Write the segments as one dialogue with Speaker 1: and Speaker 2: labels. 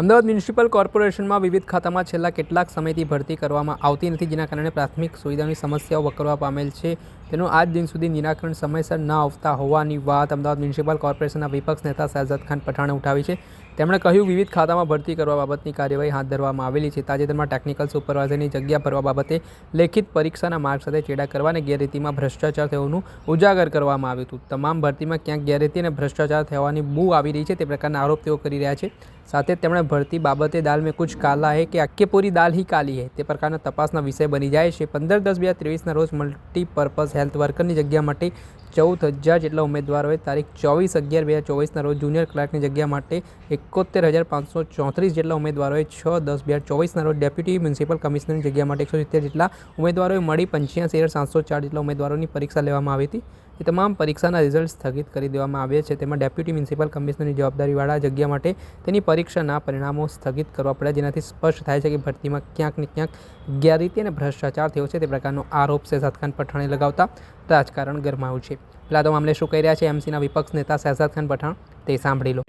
Speaker 1: Ahmedabad municipal કોર્પોરેશનમાં વિવિધ ખાતામાં છેલ્લા કેટલાક સમયથી ભરતી કરવામાં આવતી નથી, જેના કારણે પ્રાથમિક સુવિધાની સમસ્યાઓ વકરવા પામેલ છે. તેનું આજ દિન સુધી નિરાકરણ સમયસર ન આવતા હોવાની વાત અમદાવાદ મ્યુનિસિપલ કોર્પોરેશનના વિપક્ષ નેતા શહેજાદ ખાન પઠાણે ઉઠાવી છે. તેમણે કહ્યું, વિવિધ ખાતામાં ભરતી કરવા બાબતની કાર્યવાહી હાથ ધરવામાં આવેલી છે. તાજેતરમાં ટેકનિકલ સુપરવાઇઝરની જગ્યા ભરવા બાબતે લેખિત પરીક્ષાના માર્ગ સાથે ચેડા કરવા અને ગેરરીતિમાં ભ્રષ્ટાચાર થયોનું ઉજાગર કરવામાં આવ્યું હતું. તમામ ભરતીમાં ક્યાંક ગેરરીતિ અને ભ્રષ્ટાચાર થવાની બૂ આવી રહી છે. તે પ્રકારના આરોપ તેઓ કરી રહ્યા છે. સાથે તેમણે ભરતી બાબતે દાલ મેં કુછ કાલા હે કે આખી પૂરી દાલ હી કાલી હે. તે પ્રકારના તપાસના વિષય બની જાય છે. પંદર દસ બે હજાર ત્રેવીસના રોજ મલ્ટીપર્પઝ હેલ્થ વર્કરની જગ્યા માટે ચૌદ હજાર જેટલા ઉમેદવારોએ તારીખ ચોવીસ અગિયાર બે હજાર ચોવીસના રોજ જુનિયર ક્લાર્કની જગ્યા માટે એકોતેર હજાર પાંચસો ચોત્રીસ જેટલા ઉમેદવારોએ છ દસ બે હજાર ચોવીસના રોજ ડેપ્યુટી મ્યુનિસિપલ કમિશનરની જગ્યા માટે એકસો સિત્તેર જેટલા ઉમેદવારોએ મળી પંચ્યાસી હજાર સાતસો ચાર જેટલા ઉમેદવારોની પરીક્ષા લેવામાં આવી હતી. એ તમામ પરીક્ષાના રિઝલ્ટ સ્થગિત કરી દેવામાં આવ્યા છે તેમાં ડેપ્યુટી મ્યુનિસિપલ કમિશનરની જવાબદારીવાળા જગ્યા માટે તેની પરીક્ષાના પરિણામો સ્થગિત કરવા પડ્યા જેનાથી સ્પષ્ટ થાય છે કે ભરતીમાં ક્યાંક ને ક્યાંક ગેરરીતિ અને ભ્રષ્ટાચાર થયો છે તે પ્રકારનો આરોપ શહેજાદ ખાન પઠાણે લગાવતા રાજકારણ ગરમાયું છે પહેલાં તો મામલે શું કહી રહ્યા છે એમસીના વિપક્ષ નેતા શહેજાદ ખાન પઠાણ તે સાંભળી લો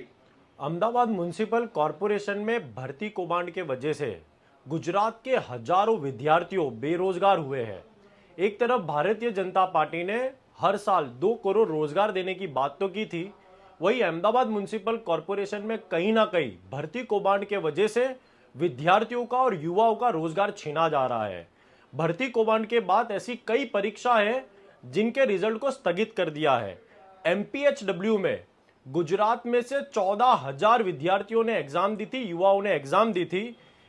Speaker 2: अहमदाबाद म्यूनिसिपल कॉरपोरेशन में भर्ती कौभांड के वजह से गुजरात के हजारों विद्यार्थियों बेरोजगार हुए हैं एक तरफ भारतीय जनता पार्टी ने हर साल दो करोड़ रोज़गार देने की बात तो की थी। वही अहमदाबाद म्यूनिसिपल कॉरपोरेशन में कहीं ना कहीं भर्ती कौभांड के वजह से विद्यार्थियों का और युवाओं का रोज़गार छीना जा रहा है। भर्ती कौभांड के बाद ऐसी कई परीक्षा है जिनके रिज़ल्ट को स्थगित कर दिया है। एमपीएचडब्ल्यू में गुजरात में से चौदह हज़ार विद्यार्थियों ने एग्ज़ाम दी थी, युवाओं ने एग्ज़ाम दी थी।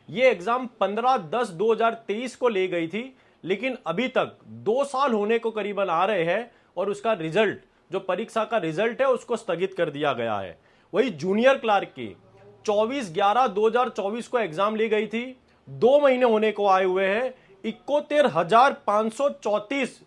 Speaker 2: ये एग्ज़ाम 15 दस 2023 को ले गई थी, लेकिन अभी तक दो साल होने को करीबन आ रहे हैं। और उसका रिज़ल्ट जो परीक्षा का रिज़ल्ट है, उसको स्थगित कर दिया गया है। वही जूनियर क्लार्क की 24 ग्यारह 2024 को एग्ज़ाम ली गई थी। दो महीने होने को आए हुए हैं। इक्कोतेर हज़ार पाँच सौ चौतीस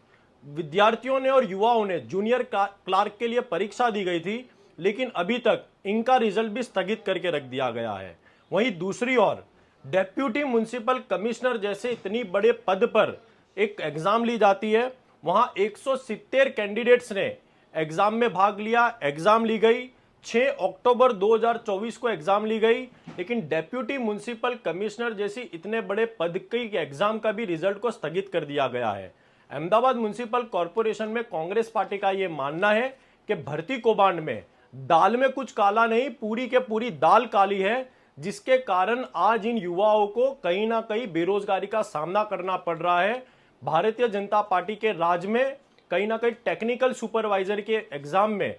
Speaker 2: विद्यार्थियों ने और युवाओं ने जूनियर क्लार्क के लिए परीक्षा दी गई थी, लेकिन अभी तक इनका रिज़ल्ट भी स्थगित करके रख दिया गया है। वहीं दूसरी ओर डेप्यूटी म्यूनिसिपल कमिश्नर जैसे इतनी बड़े पद पर एक एग्ज़ाम ली जाती है। वहाँ 170 कैंडिडेट्स ने एग्ज़ाम में भाग लिया एग्ज़ाम ली गई। 6 अक्टूबर 2024 को एग्ज़ाम ली गई, लेकिन डेप्यूटी म्यूनिसिपल कमिश्नर जैसी इतने बड़े पद की एग्ज़ाम का भी रिज़ल्ट को स्थगित कर दिया गया है। अहमदाबाद म्यूनिसिपल कॉरपोरेशन में कांग्रेस पार्टी का यह मानना है कि भर्ती कौभांड में दाल में कुछ काला नहीं, पूरी के पूरी दाल काली है, जिसके कारण आज इन युवाओं को कहीं ना कहीं बेरोजगारी का सामना करना पड़ रहा है। भारतीय जनता पार्टी के राज में कहीं ना कहीं टेक्निकल सुपरवाइजर के एग्ज़ाम में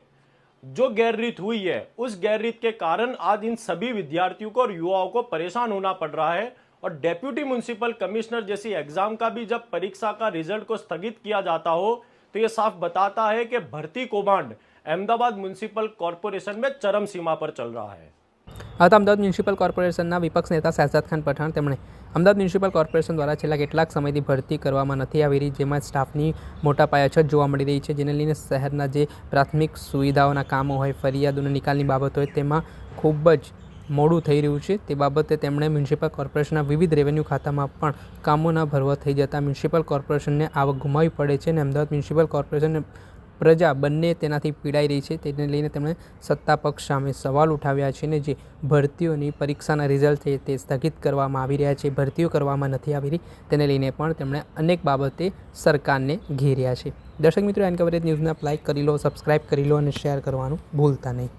Speaker 2: जो गैररीत हुई है, उस गैररीत के कारण आज इन सभी विद्यार्थियों को और युवाओं को परेशान होना पड़ रहा है और डेप्यूटी म्यूनिसिपल कमिश्नर जैसी एग्ज़ाम का भी जब परीक्षा का रिज़ल्ट को स्थगित किया जाता हो तो ये साफ़ बताता है कि भर्ती कौभांड अहमदाबाद म्यूनिसिपल कॉरपोरेशन में चरम सीमा पर चल रहा है।
Speaker 1: આ તો અમદાવાદ મ્યુનિસિપલ કોર્પોરેશનના વિપક્ષ નેતા શહેજાદ ખાન પઠાણ તેમણે અમદાવાદ મ્યુનિસિપલ કોર્પોરેશન દ્વારા છેલ્લા કેટલાક સમયથી ભરતી કરવામાં નથી આવી રહી, જેમાં સ્ટાફની મોટા પાયા અછત જોવા મળી રહી છે, જેને લઈને શહેરના જે પ્રાથમિક સુવિધાઓના કામો હોય, ફરિયાદોના નિકાલની બાબત હોય, તેમાં ખૂબ જ મોડું થઈ રહ્યું છે. તે બાબતે તેમણે મ્યુનિસિપલ કોર્પોરેશનના વિવિધ રેવન્યુ ખાતામાં પણ કામો ન ભરવા થઈ જતાં મ્યુનિસિપલ કોર્પોરેશનને આવક ગુમાવી પડે છે અને અમદાવાદ મ્યુનિસિપલ કોર્પોરેશન પ્રજા બંને તેનાથી પીડાઈ રહી છે. તેને લઈને તેમણે સત્તા પક્ષ સામે સવાલ ઉઠાવ્યા છે ને જે ભરતીઓની પરીક્ષાના રિઝલ્ટ છે તે સ્થગિત કરવામાં આવી રહ્યા છે. ભરતીઓ કરવામાં નથી આવી રહી. તેને લઈને પણ તેમણે અનેક બાબતે સરકારને ઘેર્યા છે. દર્શક મિત્રો એન કવરેજ ન્યૂઝને લાઇક કરી લો સબસ્ક્રાઇબ કરી લો અને શેર કરવાનું ભૂલતા નહીં.